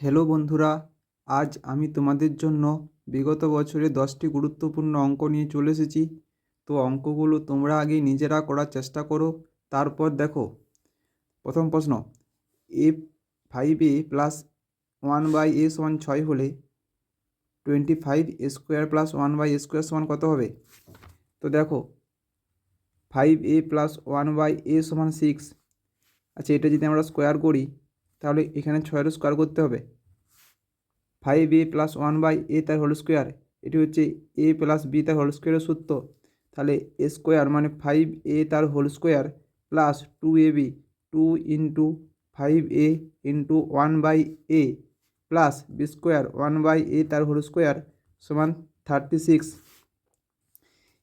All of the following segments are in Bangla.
হ্যালো বন্ধুরা, আজ আমি তোমাদের জন্য বিগত বছরে দশটি গুরুত্বপূর্ণ অঙ্ক নিয়ে চলে এসেছি। তো অঙ্কগুলো তোমরা আগে নিজেরা করার চেষ্টা করো, তারপর দেখো। প্রথম প্রশ্ন, A five A plus one by A সমান ছয় হলে twenty five A square plus one by A square সমান কত হবে? তো দেখো five A plus one by A সমান সিক্স আচ্ছা এটা যদি আমরা স্কোয়ার করি তাহলে এখানে ছয়ের স্কোয়ার করতে হবে। Five A plus one by A তার হোল স্কোয়ার এটি হচ্ছে এ প্লাস বি তার হোল স্কোয়ারের সূত্র। তাহলে এ স্কোয়ার মানে ফাইভ এ তার whole square plus two A B two into five A into one by A plus B square one by A তার হোল স্কোয়ার সমান থার্টি সিক্স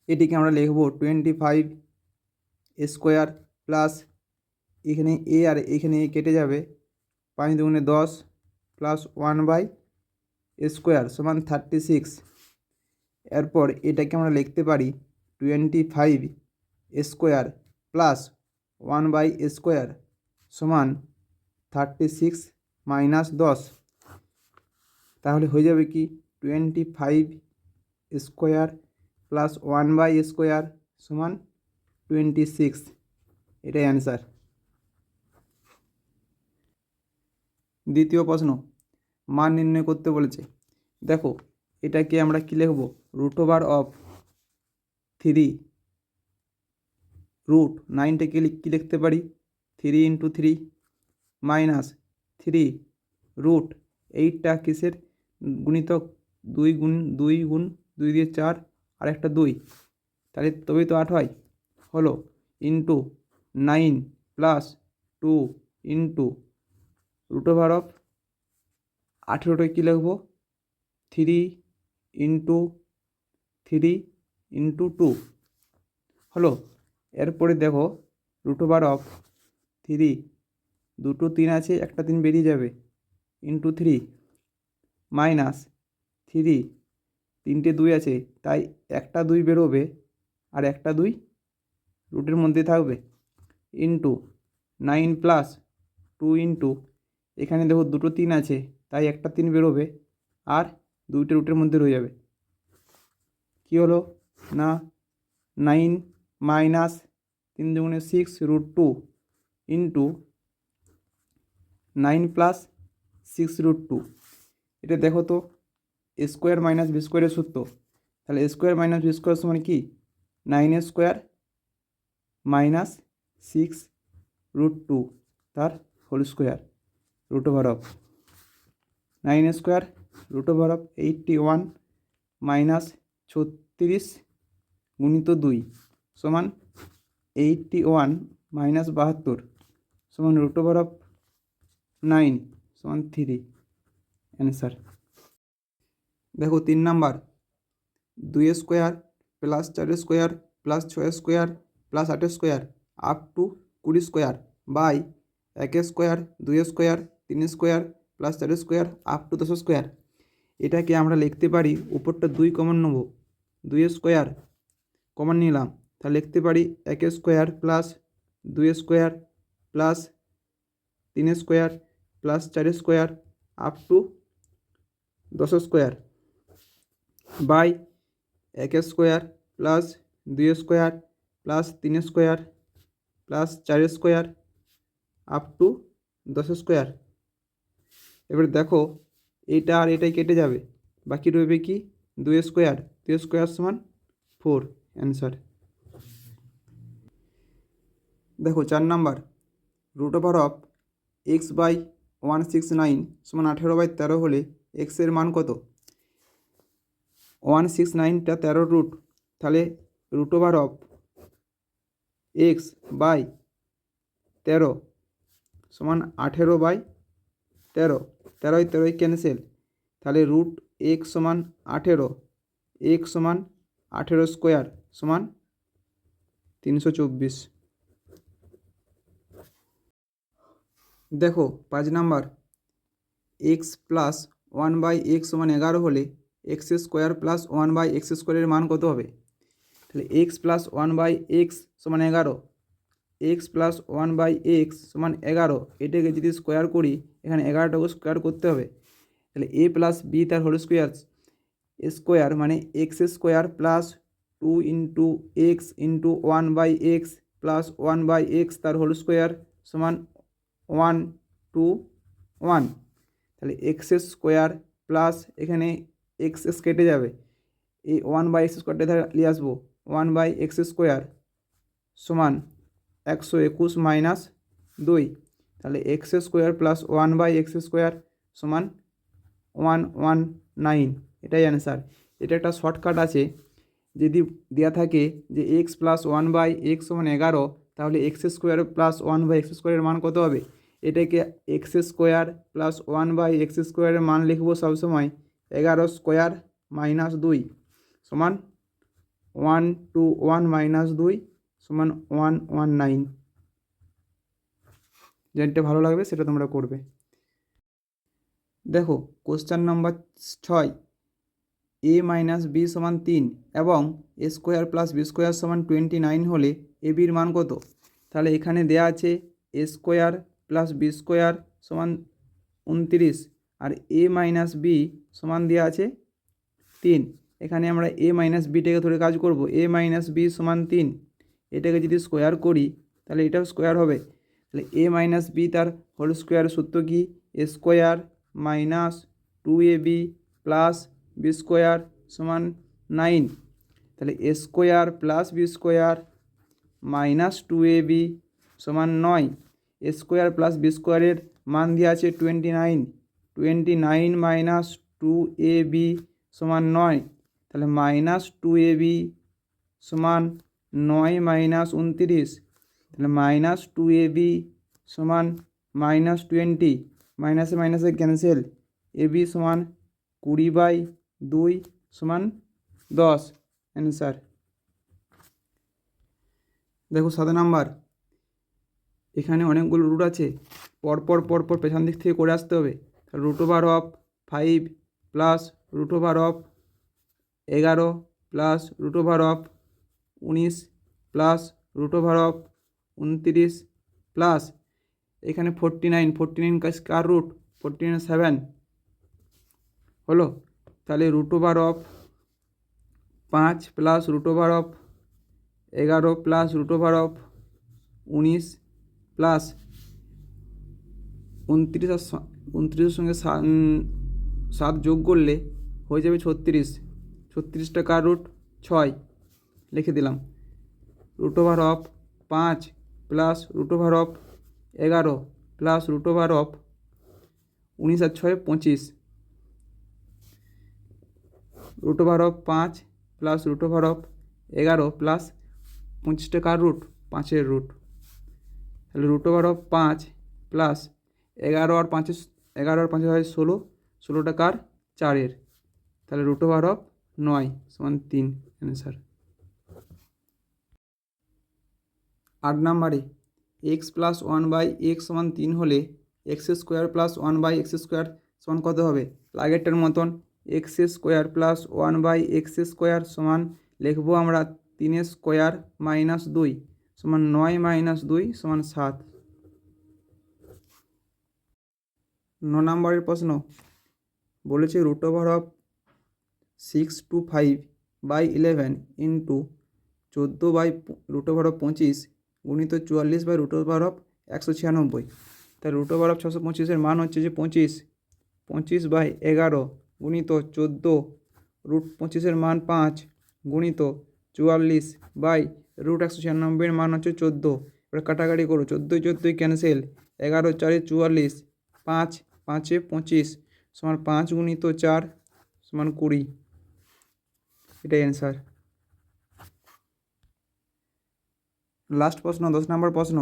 এটিকে আমরা লিখব twenty five A square plus এখানে এ আর এখানে এ কেটে যাবে। পাঁচ দুগুণে দশ প্লাস ওয়ান বাই স্কোয়ার সমান থার্টি সিক্স এরপর এটাকে আমরা লিখতে পারি twenty five square plus one by square সমান থার্টি সিক্স মাইনাস দশ। তাহলে হয়ে যাবে কি? Twenty five square plus one by square সমান টোয়েন্টি সিক্স এটাই অ্যান্সার দ্বিতীয় প্রশ্ন, মান নির্ণয় করতে বলেছে। দেখো, এটাকে আমরা কী লিখব? Root over of three root নাইনটাকে কী লিখতে পারি? Three into three minus three root এইটটা কিসের? গুণিতক দুই গুণ দুই গুণ দুই দিয়ে চার আর একটা দুই। তাহলে তবেই তো আট হয়। হলো into nine plus two into root over of আঠেরোটা কী লিখব? Three into three into two হলো, এরপরে দেখো রুট ওভার অফ থ্রি দুটো তিন আছে, একটা তিন বেরিয়ে যাবে ইন্টু থ্রি মাইনাস থ্রি তিনটে দুই আছে, তাই একটা দুই বেরোবে, আর একটা দুই রুটের মধ্যে থাকবে into nine plus two into এখানে দেখো দুটো তিন আছে, তাই একটা তিন বেরোবে আর দুইটা রুটের মধ্যে রয়ে যাবে। কী হলো? না, নাইন মাইনাস তিন দুগুণে six root two into nine plus six root two. এটা দেখো তো স্কোয়ার মাইনাস বি স্কোয়ারের সূত্র। তাহলে স্কোয়ার মাইনাস বি স্কোয়ার সমান কি? Nine square minus six root two তার whole square. Root over of nine square root over of eighty one minus ছত্রিশ গুণিত দুই সমান এইটটি ওয়ান মাইনাস বাহাত্তর সমান রুট ওভার অফ নাইন সমান থ্রি অ্যান্সার দেখো তিন নাম্বার, দুই স্কোয়ার প্লাস চার স্কোয়ার প্লাস ছয় স্কোয়ার প্লাস আট স্কোয়ার আপ টু কুড়ি স্কোয়ার বাই এক স্কোয়ার দুই স্কোয়ার তিন স্কোয়ার প্লাস চার স্কোয়ার আপ টু দশ স্কোয়ার। এটাকে আমরা লিখতে পারি, উপরটা দুই কমন নেব। দুই স্কোয়ার কমন নিলাম। তা লিখতে পারি এক স্কোয়ার প্লাস দুই স্কোয়ার প্লাস তিন স্কোয়ার প্লাস চার স্কোয়ার আপ টু দশ স্কোয়ার বাই এক স্কোয়ার প্লাস দুই স্কোয়ার প্লাস তিন স্কোয়ার প্লাস চার স্কোয়ার আপ টু দশ স্কোয়ার। এবার দেখো, এটা আর এটাই কেটে যাবে। বাকি রইবে কি? দুই স্কোয়ার। দুই স্কোয়ার সমান ফোর, অ্যান্সার। দেখো, চার number. Root over of X by one six nine সমান আঠেরো বাই তেরো হলে এক্সের মান কত? ওয়ান সিক্স নাইনটা তেরো রুট। তাহলে root over of X by তেরো সমান আঠেরো বাই তেরো। তেরোই তেরোই ক্যান্সেল তাহলে রুট এক সমান আঠেরো, এক সমান আঠেরো স্কোয়ার সমান তিনশো চব্বিশ। দেখো, পাঁচ number X plus one by X সমান এগারো হলে X square plus one by X স্কোয়ারের মান কত হবে? তাহলে X plus one by X সমান এগারো X plus one by X সমান এগারো, এটাকে যদি স্কোয়ার করি, এখানে এগারোটাকে স্কোয়ার করতে হবে। তাহলে এ প্লাস বি তার হোল স্কোয়ার স্কোয়ার মানে X square plus two into X into one by X plus one by X তার হোল স্কোয়ার সমান ওয়ান টু ওয়ান তাহলে এক্স স্কোয়ার প্লাস এখানে এক্স কেটে যাবে। এই ওয়ান বাই এক্স স্কোয়ারটা নিয়ে আসব। ওয়ান বাই এক্স স্কোয়ার সমান একশো একুশ মাইনাস দুই। তাহলে X square plus one by X square সমান ওয়ান ওয়ান নাইন এটাই অ্যান্সার এটা একটা শর্টকাট আছে। যদি দেওয়া থাকে যে X plus one by X সমান এগারো, তাহলে X square plus one by X স্কোয়ারের মান কত হবে? এটাকে X square plus one by X স্কোয়ারের মান লিখব সবসময় এগারো স্কোয়ার মাইনাস দুই সমান ওয়ান টু ওয়ান মাইনাস দুই সমান ওয়ান ওয়ান নাইন। যেটা ভালো লাগবে সেটা তোমরা করবে। দেখো কোশ্চেন নাম্বার ছয়। এ মাইনাস বি সমান তিন এবং A square plus B square সমান টোয়েন্টি নাইন হলে এ বির মান কত? তাহলে এখানে দেয়া আছে A square plus B square সমান উনত্রিশ আর এ মাইনাস বি সমান দেওয়া আছে তিন। এখানে আমরা এ মাইনাস বিটাকে ধরে কাজ করব। এ মাইনাস বি সমান তিন। এটাকে যদি স্কোয়ার করি, তাহলে এটাও স্কোয়ার হবে। তাহলে এ মাইনাস বি তার হোল স্কোয়ার সূত্র কি? A square minus two A B plus B square সমান নাইন তাহলে A square plus B square minus two A B সমান নয়। এ স্কোয়ার প্লাস বি স্কোয়ারের মান দেওয়া আছে twenty nine twenty nine minus two A B সমান নয়। তাহলে মাইনাস টু এ বি সমান নয় মাইনাস উনত্রিশ, তাহলে মাইনাস টু এ বি সমান মাইনাস টোয়েন্টি মাইনাসে মাইনাসে ক্যান্সেল এ বি সমান কুড়ি বাই দুই সমান দশ অ্যান্সার দেখো সাত নাম্বার এখানে অনেকগুলো রুট আছে, পরপর পরপর পেছন দিক থেকে করে আসতে হবে root over of five plus root over of এগারো প্লাস রুট ওভার অফ উনিশ প্লাস রুট ওভার অফ উনতিরিশ প্লাস এখানে ফোরটি নাইন ফোরটি নাইন কার রুট ফোরটি নাইন সেভেন হলো? তাহলে রুট ওভার অফ পাঁচ প্লাস রুট ওভার অফ এগারো প্লাস রুট ওভার অফ উনিশ প্লাস উনত্রিশ আর উনত্রিশের সঙ্গে সাত যোগ করলে হয়ে যাবে ছত্রিশ। ছত্রিশটা কার রুট ছয়। লিখে দিলাম। রুট ওভার অফ পাঁচ প্লাস রুট ওভার অফ এগারো প্লাস রুট ওভার অফ উনিশ আর ছয় পঁচিশ। রুট ওভার অফ পাঁচ প্লাস রুট ওভার অফ এগারো প্লাস পঁচিশটা কার রুট পাঁচের রুট তাহলে রুট ওভার অফ পাঁচ প্লাস এগারো আর পাঁচে, এগারো আর পাঁচে হয় ষোলো ষোলোটা কার চারের। তাহলে রুট ওভার অফ নয় সমান তিন অ্যান্সার আট নাম্বারে। X plus one by X সমান তিন হলে X square plus one by X square সমান কত হবে? আগেরটার মতন X square plus one by X square সমান লিখব আমরা তিনের স্কোয়ার মাইনাস দুই সমান নয় মাইনাস দুই সমান সাত। ন নম্বরের প্রশ্ন বলেছে root over of six two five by eleven into চোদ্দ বাই রুট ওভার অফ পঁচিশ গুণিত চুয়াল্লিশ বাই রুট ওভার অফ একশো ছিয়ানব্বই। তাই রুট ওভার অফ ছশো পঁচিশের মান হচ্ছে যে পঁচিশ। পঁচিশ বাই এগারো গুণিত চোদ্দ রুট পঁচিশের মান পাঁচ গুণিত চুয়াল্লিশ বাই রুট একশো ছিয়ানব্বইয়ের মান হচ্ছে চোদ্দ। এবার কাটাকাটি করো, চোদ্দোই চোদ্দোই ক্যান্সেল, এগারো চারে চুয়াল্লিশ, পাঁচ পাঁচে পঁচিশ সমান পাঁচ গুণিত চার সমান কুড়ি। এটাই অ্যান্সার লাস্ট প্রশ্ন, দশ নম্বর প্রশ্ন।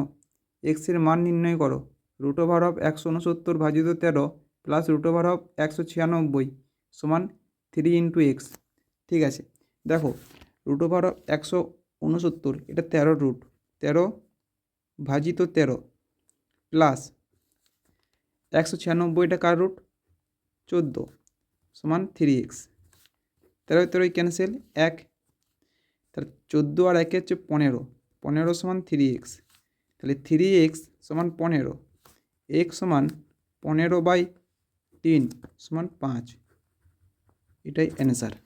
এক্সের মান নির্ণয় করো। রুট ওভার অফ একশো উনসত্তর ভাজিত তেরো প্লাস রুট ওভার অফ একশো ছিয়ানব্বই সমান থ্রি ইন্টু এক্স ঠিক আছে? দেখো রুট ওভার অফ একশো উনসত্তর এটা তেরো রুট তেরো ভাজিত তেরো প্লাস একশো ছিয়ানব্বইটা কার রুট চোদ্দ সমান থ্রি এক্স তেরো তেরোই ক্যান্সেল এক। তাহলে চোদ্দ আর একে হচ্ছে পনেরো। পনেরো সমান থ্রি এক্স তাহলে থ্রি এক্স সমান পনেরো এক্স সমান পনেরো বাই তিন সমান পাঁচ, এটাই অ্যান্সার